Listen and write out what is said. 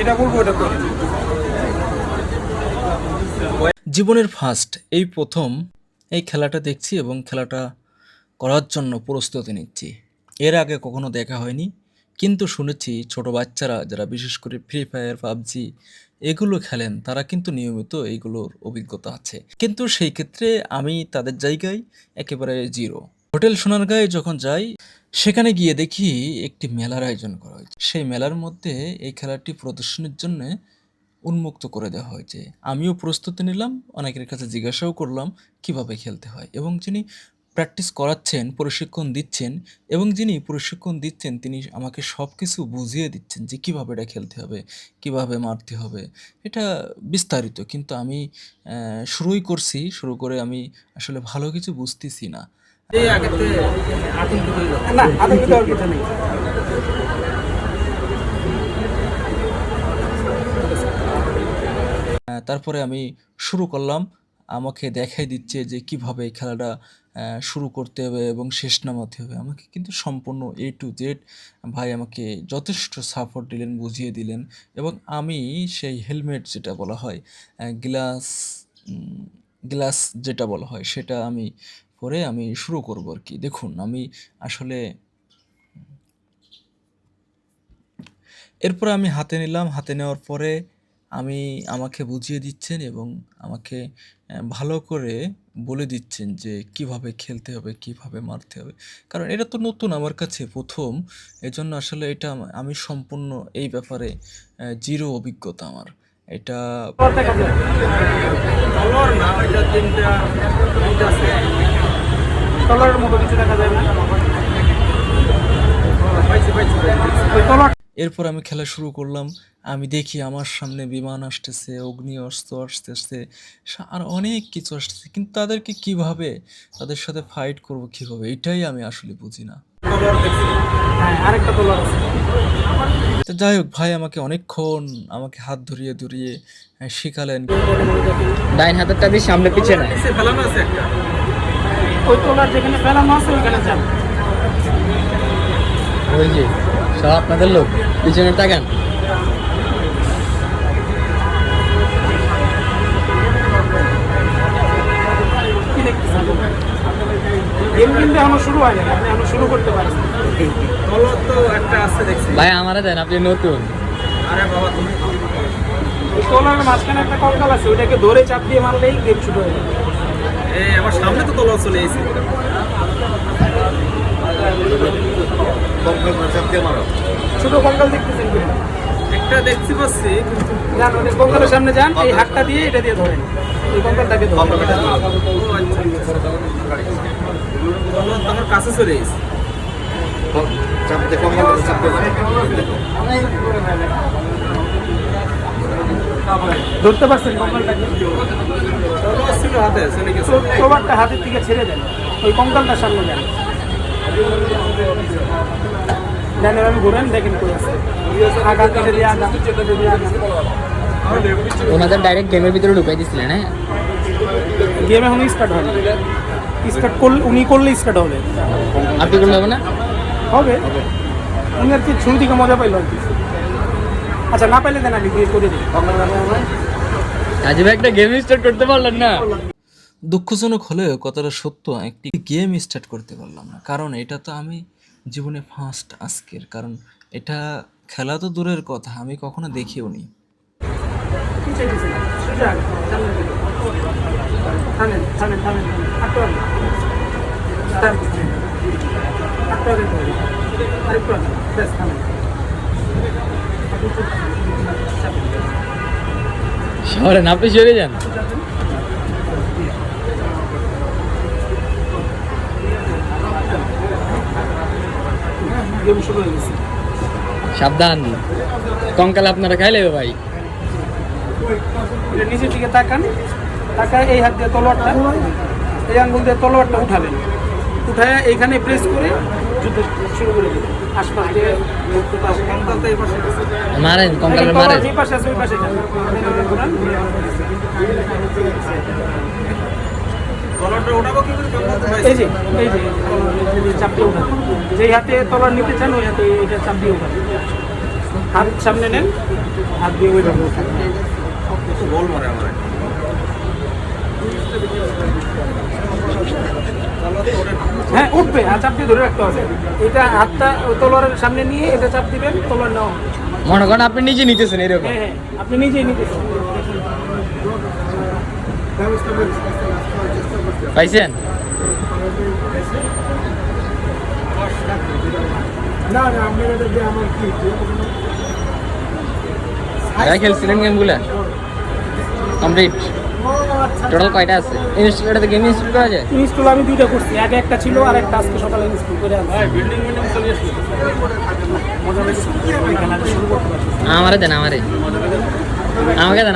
যেটা বলব ওটা করে। জীবনের ফার্স্ট এই প্রথম, এই খেলাটা দেখছি এবং খেলাটা করার জন্য প্রস্তুতি নিচ্ছি। এর আগে কখনো দেখা হয়নি, কিন্তু শুনেছি ছোট বাচ্চারা যারা বিশেষ করে ফ্রি ফায়ার পাবজি এগুলো খেলেন, তারা কিন্তু নিয়মিত এইগুলোর অভিজ্ঞতা আছে। কিন্তু সেই ক্ষেত্রে আমি তাদের জায়গায় একেবারে জিরো হোটেল সোনারগাঁয়ে যখন যাই, সেখানে গিয়ে দেখি একটি মেলার আয়োজন করা হয়েছে। সেই মেলার মধ্যে এই খেলাটি প্রদর্শনের জন্য উন্মুক্ত করে দেওয়া হয়েছে। আমিও প্রস্তুতি নিলাম, অনেকের কাছে জিজ্ঞাসাও করলাম কীভাবে খেলতে হয় এবং যিনি প্র্যাকটিস করাচ্ছেন, প্রশিক্ষণ দিচ্ছেন এবং যিনি প্রশিক্ষণ দিচ্ছেন, তিনি আমাকে সব কিছু বুঝিয়ে দিচ্ছেন যে কীভাবে এটা খেলতে হবে, কীভাবে মারতে হবে। এটা বিস্তারিত, কিন্তু আমি শুরুই করছি, শুরু করে আমি আসলে ভালো কিছু বুঝতেছি না। এই আগেতে আতঙ্কিত হয়ে যাবে না আতঙ্কিত হওয়ার কিছু নেই। তারপরে আমি শুরু করলাম। আমাকে দেখাই দিচ্ছে যে কীভাবে এই খেলাটা শুরু করতে হবে এবং শেষ নামাতে হবে। আমাকে কিন্তু সম্পূর্ণ এ টু জেড ভাই আমাকে যথেষ্ট সাপোর্ট দিলেন বুঝিয়ে দিলেন এবং আমি সেই হেলমেট যেটা বলা হয় গ্লাস গ্লাস যেটা বলা হয় সেটা আমি পরে আমি শুরু করব আর কি দেখুন, আমি আসলে এরপর আমি হাতে নিলাম, হাতে নেওয়ার পরে আমি আমাকে বুঝিয়ে দিচ্ছেন এবং আমাকে ভালো করে বলে দিচ্ছেন যে কীভাবে খেলতে হবে, কীভাবে মারতে হবে। কারণ এটা তো নতুন আমার কাছে প্রথম, এজন্য আসলে এটা আমি সম্পূর্ণ এই ব্যাপারে জিরো অভিজ্ঞতা আমার। এটা তলোয়ার না ওইটা তিনটা তিনটা আছে তলোয়ারের মতো কিছু দেখা যায় না পাইছি পাইছি ওই তলোয়ার এরপর আমি খেলা শুরু করলাম। আমি দেখি আমার সামনে বিমান আসতেছে অগ্নি অস্ত্র আসতেছে আর অনেক কিছু আসতেছে। কিন্তু তাদেরকে কীভাবে তাদের সাথে ফাইট করব কীভাবে এটাই আমি আসলে বুঝি না। হ্যাঁ আরেকটা তলোয়ার আছে। তো যাই হোক ভাই আমাকে অনেকক্ষণ আমাকে হাত ধরিয়ে ধরিয়ে শেখালেন। ডাইন হাতেরটা দিয়ে সামনে পিছিয়ে ফেলানো আছে একটা। ওই তলোয়ার যেখানে ফেলানো আছে ওইখানে যান। ওই যে। সব আপনাদের লোক। পিছনে তাকান গেম কিন্তু এখনও শুরু হয়নি আপনি এখনও শুরু করতে পারেন। তলোয়ার একটা আছে দেখছি। ভাই আমারে দেন আপনি নতুন। আরে বাবা তুমি ওই মাঝখানে একটা কঙ্কাল আছে ওইটাকে ধরে চাপ দিয়ে মারলেই গেম শুরু হয়ে যাবে। এই আমার সামনে তো তলোয়ার চলে এসেছে। ছোট কঙ্কাল দেখতেছেন কি? একটা দেখতে পাচ্ছি। যান সামনে যান এই হাতটা দিয়ে এটা দিয়ে ধরেন। এই কঙ্কালটাকে ধরেন। কাছে চলে ধরতে পারছেন কঙ্কালটাকে? হাতে গেছে। প্রবারটা হাতের দিকে ছেড়ে দেন। ওই কঙ্কালটার সামনে যান। দেন এভাবে ঘুরেন দেখেন কই আছে আগা কেটে দিয়ে আগা কেটে দিয়ে আগা ওনাদের ডাইরেক্ট গেমের ভিতরে ঢুকাই দিছিলেন হ্যাঁ? গেম এখনও স্টার্ট হয়নি। স্টার্ট করলে উনি করলে স্টার্ট হবে। আপনি করলে হবে না? হবে। উনি আর কি শুরু থেকে মজা পাইলো আর কি। আচ্ছা না পাইলে দেন আমি দিয়ে করে দিই। ভাই একটা গেম স্টার্ট করতে পারলেন না? দুঃখজনক হলেও কথাটা সত্য একটি গেম স্টার্ট করতে পারলাম না। কারণ এটা তো আমি জীবনে ফার্স্ট আজকের। কারণ এটা খেলা তো দূরের কথা আমি কখনো দেখিও নি। গেছে সোজা আগে, গেম শুরু হয়ে গেছে সাবধান। কঙ্কাল আপনারা খাইলে ভাই। নিচের দিকে তাকান। তাকায় এই হাত দিয়ে তলোয়ারটা এই আঙ্গুল দিয়ে তলোয়ারটা উঠাবেন উঠায় এইখানে প্রেস করে যুদ্ধ শুরু করে দেবেন আশপাশ দিয়ে মারেন তলোয়ার মারেন। যে পাশে আছে ওই পাশে ঘোরান, ঘুরে এই যে এই যে চাপ দিয়ে যেই হাতে তলোয়ার নিতে চান ওই হাতে এটা চাপ দিয়ে উঠাবেন হাত সামনে নেন হাত দিয়ে ওইভাবে উঠান। হ্যাঁ উঠবে আর চাপ দিয়ে ধরে রাখতে হবে। এটা হাতটা ওই তলোয়ারের সামনে নিয়ে এটা চাপ দিবেন তলোয়ার নেওয়া হবে। মনে করেন আপনি নিজে নিতেছেন এরকম। হ্যাঁ হ্যাঁ আপনি নিজেই নিতেছেন। পাইছেন? খেলছিলেন গেমগুলা কমপ্লিট টোটাল কয়টা আছে? ইনস্টল এটাতে গেম ইনস্টল করা যায়? ইনস্টল আমি দুইটা করছি। আগে একটা ছিল আর একটা আজকে সকালে ইনস্টল করে আমারে দেন আমারে। আমাকে দেন